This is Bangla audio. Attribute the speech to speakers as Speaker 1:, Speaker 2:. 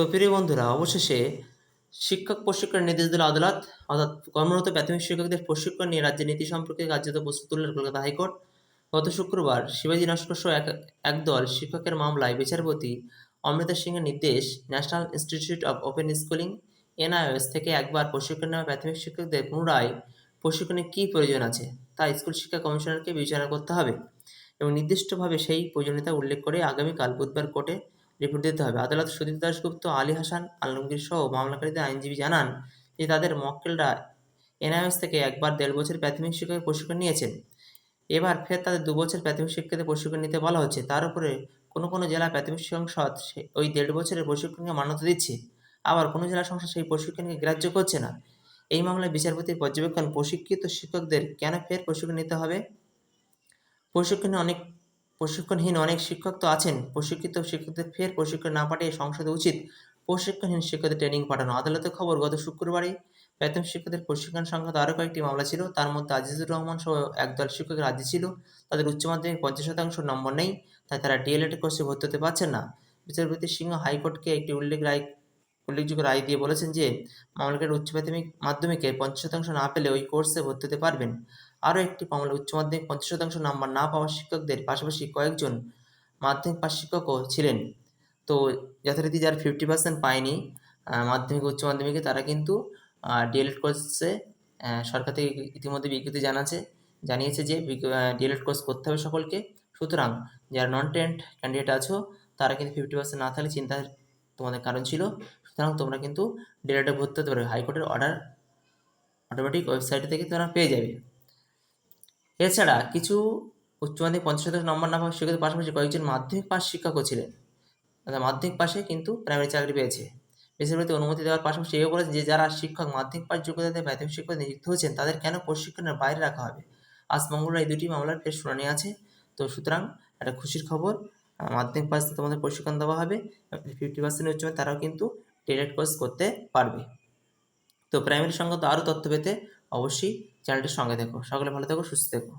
Speaker 1: তো প্রিয় বন্ধুরা, অবশেষে শিক্ষক প্রশিক্ষণ নির্দেশ দিল আদালত। অর্থাৎ কর্মরত প্রাথমিক শিক্ষকদের প্রশিক্ষণ নিয়ে রাজ্যের নীতি সম্পর্কে কার্যত প্রস্তুত তুললেন কলকাতা হাইকোর্ট। গত শুক্রবার শিবাজী নস্কর এক, একদল শিক্ষকের মামলায় বিচারপতি অমৃতা সিংয়ের নির্দেশ National Institute of Open Schooling NIS থেকে একবার প্রশিক্ষণ নেওয়া প্রাথমিক শিক্ষকদের পুনরায় প্রশিক্ষণে কী প্রয়োজন আছে তা স্কুল শিক্ষা কমিশনারকে বিবেচনা করতে হবে এবং নির্দিষ্টভাবে সেই প্রয়োজনীয়তা উল্লেখ করে আগামীকাল বুধবার কোর্টে রিপোর্ট দিতে হবে। আদালত সুদীপ দাশগুপ্ত, আলী হাসান, আলমগীর সহ মামলাকারীদের আইনজীবী জানান যে তাদের মক্কেলরা এনআইএস থেকে একবার দেড় বছর প্রাথমিক শিক্ষকের প্রশিক্ষণ নিয়েছেন। এবার ফের তাদের দু বছর প্রাথমিক শিক্ষকদের প্রশিক্ষণ নিতে বলা হচ্ছে। তার উপরে কোনো কোনো জেলা প্রাথমিক সংসদ ওই দেড় বছরের প্রশিক্ষণকে মান্যতা দিচ্ছে। আবার কোনো জেলা সংসদ সেই প্রশিক্ষণকে গ্রাহ্য করছে না। এই মামলায় বিচারপতির পর্যবেক্ষণ প্রশিক্ষিত শিক্ষকদের কেন ফের প্রশিক্ষণ নিতে হবে? প্রশিক্ষণে অনেক প্রশিক্ষণহীন অনেক শিক্ষক তো আছেন। প্রশিক্ষিত শিক্ষকদের ফের প্রশিক্ষণ না পাঠিয়ে সংসদে উচিত। প্রশিক্ষণহীন শিক্ষকদের ট্রেনিং পাঠানো। আদালতের খবর, গত শুক্রবারই প্রাথমিক শিক্ষকদের প্রশিক্ষণ সংক্রান্ত আরও কয়েকটি মামলা ছিল। তার মধ্যে আজিজুর রহমান সহ একদল শিক্ষক রাজি ছিল। তাদের উচ্চ মাধ্যমিক পঞ্চাশ শতাংশ নম্বর নেই। তাই তারা ডিএলএড কোর্সে ভর্তি হতে পারছেন না। বিচারপতি সিংহ হাইকোর্টকে একটি উল্লেখ রায় উল্লেখযোগ্য রায় দিয়ে বলেছেন যে মামলাকারী উচ্চ প্রাথমিক মাধ্যমিকে পঞ্চাশ শতাংশ না পেলে ওই কোর্সে ভর্তি হতে পারবেন। আরও একটি মামলা উচ্চ মাধ্যমিক, পঞ্চাশ শতাংশ নাম্বার না পাওয়া শিক্ষকদের পাশাপাশি কয়েকজন মাধ্যমিক পাশ শিক্ষকও ছিলেন। তো যথারীতি যারা ফিফটি পার্সেন্ট পায়নি মাধ্যমিক, উচ্চ মাধ্যমিকে তারা কিন্তু ডিএলএড কোর্সে সরকার থেকে ইতিমধ্যে বিজ্ঞপ্তি জানাচ্ছে, জানিয়েছে যে ডিএলএড কোর্স করতে হবে সকলকে। সুতরাং যারা নন টেন্ট ক্যান্ডিডেট আছো, তারা কিন্তু ফিফটি পার্সেন্ট না থাকলে চিন্তার তোমাদের কারণ ছিল। সুতরাং তোমরা কিন্তু ডিএলএডে ভর্তি হতে পারবে হাইকোর্টের অর্ডার অটোমেটিক ওয়েবসাইট থেকে তোমরা পেয়ে যাবে। এছাড়া কিছু উচ্চ মাধ্যমিক পঞ্চাশ নম্বর না পাওয়া শিক্ষকের পাশাপাশি কয়েকজন মাধ্যমিক পাশ শিক্ষকও ছিলেন। মাধ্যমিক পাশে কিন্তু প্রাইমারি চাকরি পেয়েছে। বেসরকারি অনুমতি দেওয়ার পাশাপাশি এও বলেছেন যে, যারা শিক্ষক, মাধ্যমিক পাস যোগ্যতাতে প্রাথমিক শিক্ষক নিযুক্ত হয়েছেন, তাদের কেন প্রশিক্ষণের বাইরে রাখা হবে? আজ মঙ্গলবার এই দুটি মামলার ফের শুনানি আছে। তো সুতরাং একটা খুশির খবর মাধ্যমিক পাস তোমাদের প্রশিক্ষণ দেওয়া হবে। ফিফটি পার্সেন্ট উচ্চ তারাও কিন্তু টেলেট কোর্স করতে পারবে। তো প্রাইমারি সংক্রান্ত আরও তথ্য পেতে অবশ্যই চ্যানেলটির সঙ্গে দেখো সকলে ভালো থেকো, সুস্থ থেকো।